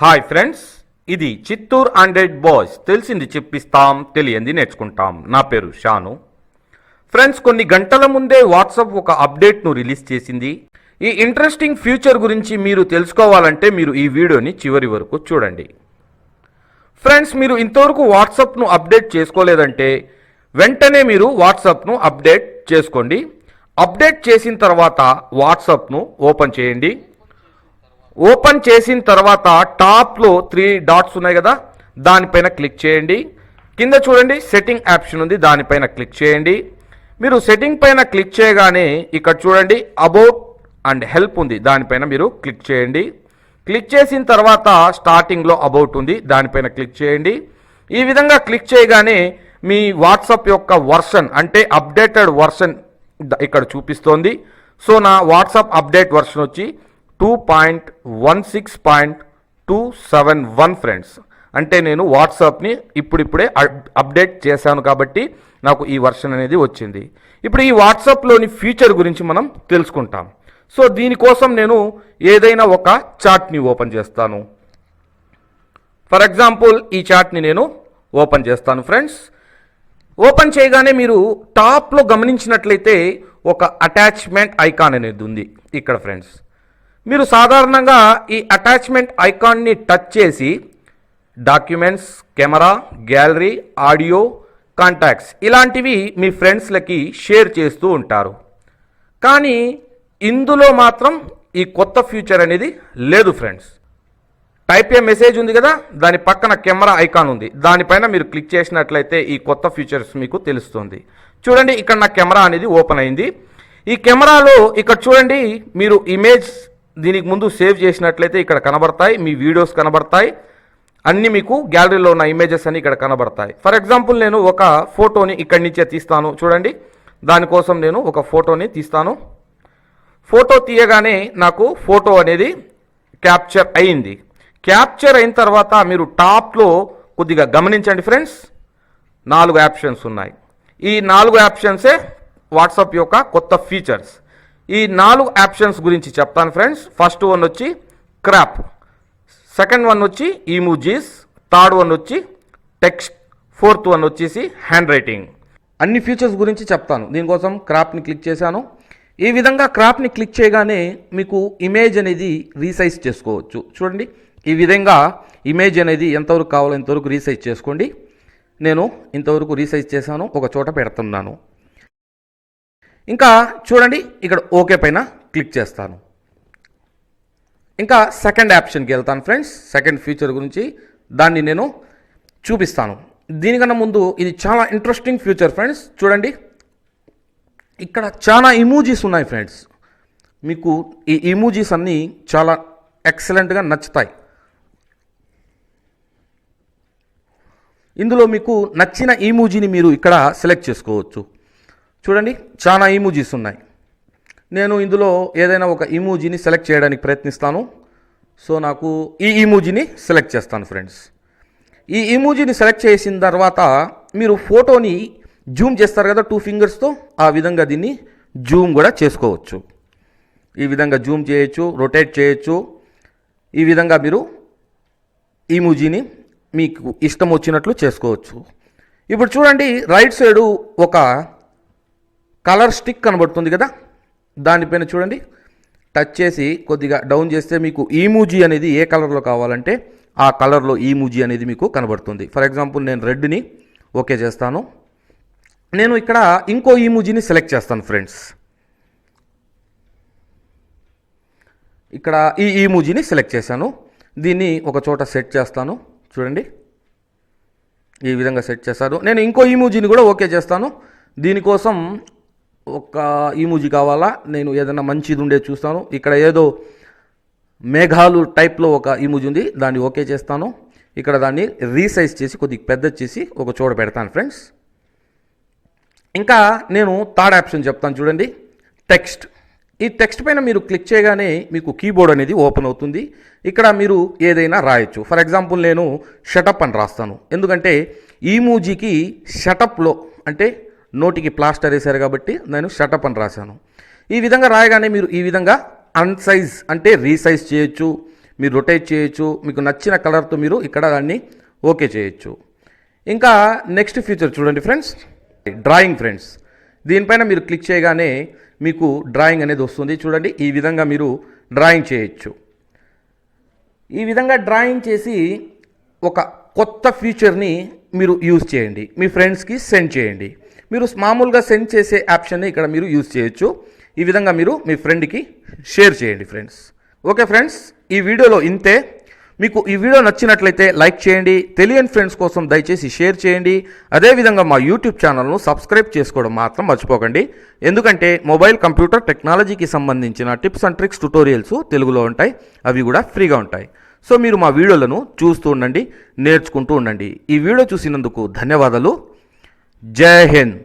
Hi friends ఇది Chittoor hundred boys. తెలిసింది చెప్పిస్తాం తెలియంది నేర్చుకుంటాం. నా పేరు షాను. ఫ్రెండ్స్ కొన్ని గంటల ముందే వాట్సాప్ ఒక అప్డేట్ను రిలీజ్ చేసింది. ఈ ఇంట్రెస్టింగ్ ఫ్యూచర్ గురించి మీరు తెలుసుకోవాలంటే మీరు ఈ వీడియోని చివరి వరకు చూడండి. ఫ్రెండ్స్ మీరు ఇంతవరకు వాట్సాప్ను అప్డేట్ చేసుకోలేదంటే వెంటనే మీరు వాట్సాప్ను అప్డేట్ చేసుకోండి. అప్డేట్ చేసిన తర్వాత వాట్సాప్ను ఓపెన్ చేయండి. ఓపెన్ చేసిన తర్వాత టాప్లో త్రీ డాట్స్ ఉన్నాయి కదా దానిపైన క్లిక్ చేయండి. కింద చూడండి సెట్టింగ్ ఆప్షన్ ఉంది దానిపైన క్లిక్ చేయండి. మీరు సెట్టింగ్ పైన క్లిక్ చేయగానే ఇక్కడ చూడండి అబౌట్ అండ్ హెల్ప్ ఉంది దానిపైన మీరు క్లిక్ చేయండి. క్లిక్ చేసిన తర్వాత స్టార్టింగ్లో అబౌట్ ఉంది దానిపైన క్లిక్ చేయండి. ఈ విధంగా క్లిక్ చేయగానే మీ వాట్సాప్ యొక్క వర్షన్ అంటే అప్డేటెడ్ వర్షన్ ఇక్కడ చూపిస్తోంది. సో నా వాట్సాప్ అప్డేట్ వర్షన్ వచ్చి two point one six point two seven one friends అంటే నేను వాట్సాప్ని ఇప్పుడిప్పుడే అప్- అప్డేట్ చేశాను కాబట్టి నాకు ఈ వర్షన్ అనేది వచ్చింది. ఇప్పుడు ఈ వాట్సాప్లోని ఫీచర్ గురించి మనం తెలుసుకుంటాం. సో దీనికోసం నేను ఏదైనా ఒక చార్ట్ని ఓపెన్ చేస్తాను. ఫర్ ఎగ్జాంపుల్ ఈ చార్ట్ని నేను ఓపెన్ చేస్తాను ఫ్రెండ్స్ ఓపెన్ చేయగానే మీరు టాప్లో గమనించినట్లయితే ఒక అటాచ్మెంట్ ఐకాన్ అనేది ఉంది. ఇక్కడ ఫ్రెండ్స్ మీరు సాధారణంగా ఈ అటాచ్మెంట్ ఐకాన్ని టచ్ చేసి documents camera gallery audio contacts ఇలాంటివి మీ ఫ్రెండ్స్లకి షేర్ చేస్తూ ఉంటారు. కానీ ఇందులో మాత్రం ఈ కొత్త ఫ్యూచర్ అనేది లేదు ఫ్రెండ్స్ టైప్ ఏ మెసేజ్ ఉంది కదా దాని పక్కన కెమెరా ఐకాన్ ఉంది. దానిపైన మీరు క్లిక్ చేసినట్లయితే ఈ కొత్త ఫీచర్స్ మీకు తెలుస్తుంది. చూడండి ఇక్కడ నా కెమెరా అనేది ఓపెన్ అయింది. ఈ కెమెరాలో ఇక్కడ చూడండి మీరు ఇమేజ్ దీనికి ముందు సేవ్ చేసినట్లయితే ఇక్కడ కనబడతాయి మీ వీడియోస్ కనబడతాయి అన్నీ మీకు గ్యాలరీలో ఉన్న ఇమేజెస్ అన్నీ ఇక్కడ కనబడతాయి. ఫర్ ఎగ్జాంపుల్ నేను ఒక ఫోటోని ఇక్కడి నుంచే తీస్తాను. చూడండి దానికోసం నేను ఒక ఫోటోని తీస్తాను. ఫోటో తీయగానే నాకు ఫోటో అనేది క్యాప్చర్ అయింది. క్యాప్చర్ అయిన తర్వాత మీరు టాప్లో కొద్దిగా గమనించండి ఫ్రెండ్స్ నాలుగు ఆప్షన్స్ ఉన్నాయి. ఈ నాలుగు ఆప్షన్సే వాట్సాప్ యొక్క కొత్త ఫీచర్స్ ఈ నాలుగు ఆప్షన్స్ గురించి చెప్తాను ఫ్రెండ్స్ ఫస్ట్ వన్ వచ్చి క్రాప్ సెకండ్ వన్ వచ్చి ఈమూజీస్ థర్డ్ వన్ వచ్చి టెక్స్ట్ ఫోర్త్ వన్ వచ్చేసి హ్యాండ్ రైటింగ్ అన్ని ఫీచర్స్ గురించి చెప్తాను. దీనికోసం క్రాప్ని క్లిక్ చేశాను. ఈ విధంగా క్రాప్ని క్లిక్ చేయగానే మీకు ఇమేజ్ అనేది రీసైజ్ చేసుకోవచ్చు. చూడండి. ఈ విధంగా ఇమేజ్ అనేది ఎంతవరకు కావాలో ఇంతవరకు రీసైజ్ చేసుకోండి. నేను ఇంతవరకు రీసైజ్ చేశాను. ఒక చోట పెడుతున్నాను. ఇంకా చూడండి ఇక్కడ ఓకే పైన క్లిక్ చేస్తాను. ఇంకా సెకండ్ ఆప్షన్కి వెళ్తాను ఫ్రెండ్స్. సెకండ్ ఫీచర్ గురించి దాన్ని నేను చూపిస్తాను. దీనికన్నా ముందు ఇది చాలా ఇంట్రెస్టింగ్ ఫ్యూచర్ ఫ్రెండ్స్. చూడండి ఇక్కడ చాలా ఇమూజీస్ ఉన్నాయి ఫ్రెండ్స్. మీకు ఈ ఇమూజీస్ అన్నీ చాలా ఎక్సలెంట్గా నచ్చుతాయి. ఇందులో మీకు నచ్చిన ఈమూజీని మీరు ఇక్కడ సెలెక్ట్ చేసుకోవచ్చు. చూడండి చాలా ఈమూజీస్ ఉన్నాయి. నేను ఇందులో ఏదైనా ఒక ఇమూజీని సెలెక్ట్ చేయడానికి ప్రయత్నిస్తాను. సో నాకు ఈ ఇమూజీని సెలెక్ట్ చేస్తాను ఫ్రెండ్స్ ఈ ఇమూజీని సెలెక్ట్ చేసిన తర్వాత మీరు ఫోటోని జూమ్ చేస్తారు కదా టూ ఫింగర్స్తో ఆ విధంగా దీన్ని జూమ్ కూడా చేసుకోవచ్చు. ఈ విధంగా జూమ్ చేయొచ్చు రొటేట్ చేయొచ్చు. ఈ విధంగా మీరు ఈమూజీని మీకు ఇష్టం వచ్చినట్లు చేసుకోవచ్చు. ఇప్పుడు చూడండి రైట్ సైడు ఒక కలర్ స్టిక్ కనబడుతుంది కదా? దానిపైన చూడండి. టచ్ చేసి కొద్దిగా డౌన్ చేస్తే మీకు ఈమూజీ అనేది ఏ కలర్లో కావాలంటే ఆ కలర్లో ఈమూజీ అనేది మీకు కనబడుతుంది. ఫర్ ఎగ్జాంపుల్ నేను రెడ్ని ఓకే చేస్తాను. నేను ఇక్కడ ఇంకో ఈమూజీని సెలెక్ట్ చేస్తాను ఫ్రెండ్స్. ఇక్కడ ఈ ఈమూజీని సెలెక్ట్ చేశాను. దీన్ని ఒక చోట సెట్ చేస్తాను. చూడండి. ఈ విధంగా సెట్ చేశాను. నేను ఇంకో ఈమూజీని కూడా ఓకే చేస్తాను. దీనికోసం ఒక ఈమూజీ కావాలా? నేను ఏదైనా మంచిది ఉండే చూస్తాను. ఇక్కడ ఏదో మేఘాలు టైప్లో ఒక ఈమూజీ ఉంది. దాన్ని ఓకే చేస్తాను. ఇక్కడ దాన్ని రీసైజ్ చేసి కొద్దిగా పెద్ద చేసి ఒక చోట పెడతాను ఫ్రెండ్స్. ఇంకా నేను థర్డ్ ఆప్షన్ చెప్తాను చూడండి. టెక్స్ట్. ఈ టెక్స్ట్ పైన మీరు క్లిక్ చేయగానే మీకు కీబోర్డ్ అనేది ఓపెన్ అవుతుంది. ఇక్కడ మీరు ఏదైనా రాయొచ్చు. ఫర్ ఎగ్జాంపుల్ నేను షటప్ అని రాస్తాను. ఎందుకంటే ఈ మూజీకి షటప్లో అంటే నోటికి ప్లాస్టర్ వేశారు కాబట్టి నేను షటప్ అని రాశాను. ఈ విధంగా రాయగానే మీరు ఈ విధంగా అన్సైజ్ అంటే రీసైజ్ చేయొచ్చు మీరు రొటేట్ చేయొచ్చు మీకు నచ్చిన కలర్తో మీరు ఇక్కడ దాన్ని ఓకే చేయొచ్చు. ఇంకా నెక్స్ట్ ఫ్యూచర్ చూడండి ఫ్రెండ్స్ డ్రాయింగ్ ఫ్రెండ్స్ దీనిపైన మీరు క్లిక్ చేయగానే మీకు డ్రాయింగ్ అనేది వస్తుంది. చూడండి ఈ విధంగా మీరు డ్రాయింగ్ చేయొచ్చు. ఈ విధంగా డ్రాయింగ్ చేసి ఒక కొత్త ఫీచర్ని మీరు యూజ్ చేయండి. మీ ఫ్రెండ్స్కి సెండ్ చేయండి. మీరు మామూలుగా సెండ్ చేసే ఆప్షన్ని ఇక్కడ మీరు యూజ్ చేయొచ్చు. ఈ విధంగా మీరు మీ ఫ్రెండ్కి షేర్ చేయండి ఫ్రెండ్స్ ఓకే ఫ్రెండ్స్ ఈ వీడియోలో ఇంతే. మీకు ఈ వీడియో నచ్చినట్లయితే లైక్ చేయండి. తెలియని ఫ్రెండ్స్ కోసం దయచేసి షేర్ చేయండి. అదేవిధంగా మా యూట్యూబ్ ఛానల్ను సబ్స్క్రైబ్ చేసుకోవడం మాత్రం మర్చిపోకండి. ఎందుకంటే మొబైల్ కంప్యూటర్ టెక్నాలజీకి సంబంధించిన టిప్స్ అండ్ ట్రిక్స్ ట్యుటోరియల్స్ తెలుగులో ఉంటాయి. అవి కూడా ఫ్రీగా ఉంటాయి. సో మీరు మా వీడియోలను చూస్తూ ఉండండి నేర్చుకుంటూ ఉండండి. ఈ వీడియో చూసినందుకు ధన్యవాదాలు. जय हिंद